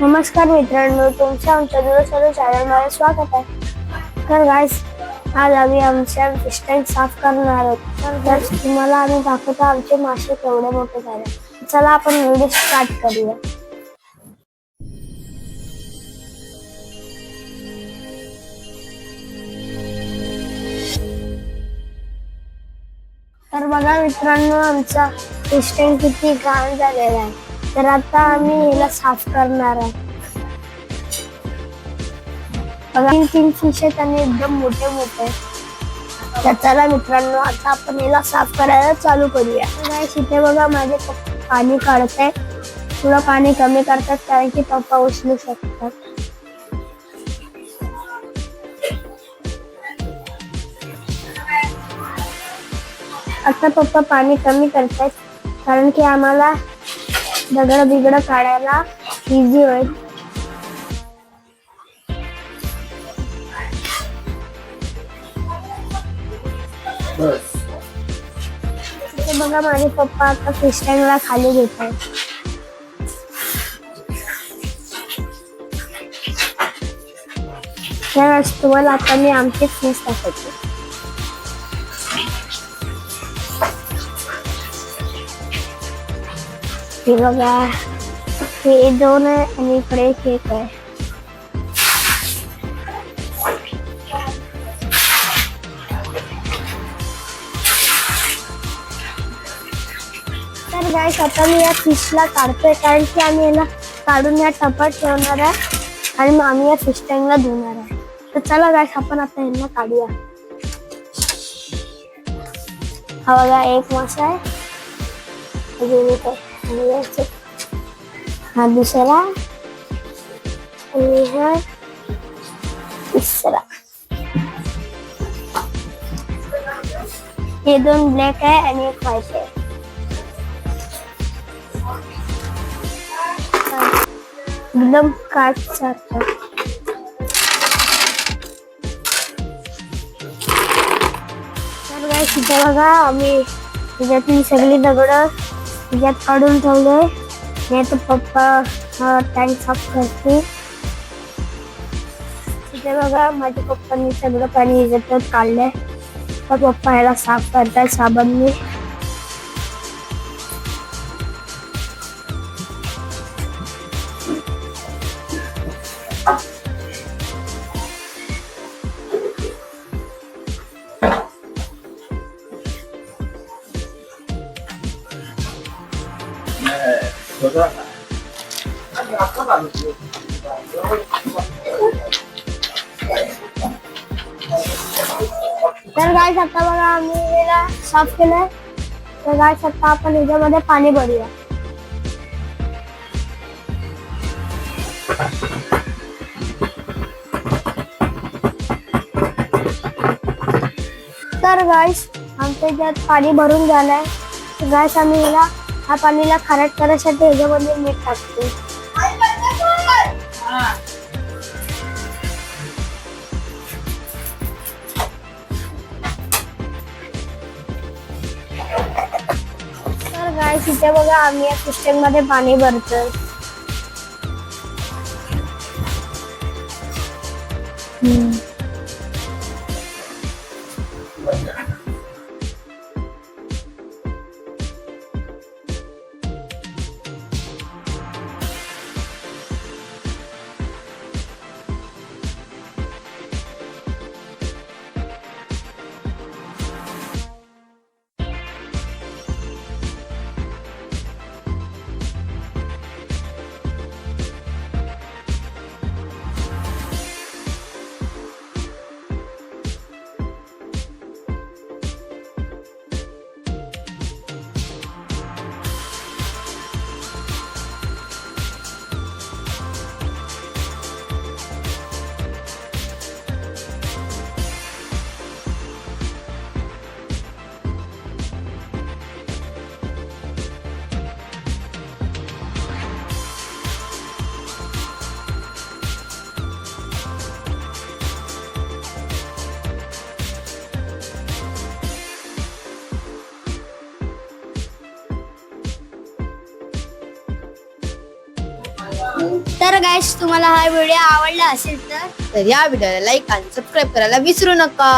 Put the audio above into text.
नमस्कार मित्रांनो तुमच्या आमच्या दुरस्वरू चॅनलमध्ये स्वागत आहे. तर गाईस आज आम्ही आमच्या फिश साफ करणार आहोत. तर तुम्हाला आम्ही दाखवतो आमचे मासे केवढे मोठे झाले. चला आपण व्हिडिओ स्टार्ट करूया. तर बघा मित्रांनो आमचा फिश किती घाण झालेला आहे. तर आता आम्ही याला साफ करणार आहे. बघा तीन तीन फिश आहेत आणि एकदम मोठे मोठे तर चला मित्रांनो आता आपण याला साफ करायला चालू करूया. इथे बघा माझे पप्पा पाणी आहे. थोडं पाणी कमी करतात कारण की पप्पा उचलू शकतात. आता पप्पा पाणी कमी करतायत कारण की आम्हाला दगड बिगड काढायला इझी होईल. बघा माझे पप्पा आता फिश खाली घेत आहेत. त्या तुम्हाला आता मी आमचे फीस दाखवते हे बघा हे दोन आहे आणि इकडे एक आहे तर गाईस आता मी या फिशला काढतोय. कारण की आम्ही याला काढून या टपात ठेवणार आहे आणि मग आम्ही या फिश टँकला धुणार आहे. तर चला गाईस आपण आता यांना काढूया. हा बघा एक मासा आहे. अजून एक आहे. आणि हा दुसरा. आणि हा तिसरा. हे दोन ब्लॅक आहे आणि एक व्हाईट आहे. एकदम काट सारखं. बघा आम्ही त्याच्यातली सगळी दगड यात काढून ठेवले. नाही तर पप्पा टँक साफ करते तिथे बघा माझ्या पप्पांनी सगळं पाणी ह्याच्यात काढलंय. तर पप्पा ह्याला साफ करताय साबणने. तर गाय शकता बघा आम्ही याला साफ केलंय तर गाय शकता आपण ह्याच्यामध्ये पाणी भरूया. तर गायस आमच्या ज्यात पाणी भरून झालंय. तर गायस आम्ही याला हा पाणीला खारट करण्यासाठी ह्याच्यामध्ये मीठ टाकते तर बघा आम्ही या सिस्टममध्ये पाणी भरतोय हम्म. तर गाईस तुम्हाला हा व्हिडिओ आवडला असेल तर तर या व्हिडिओला लाईक आणि सबस्क्राईब करायला विसरू नका.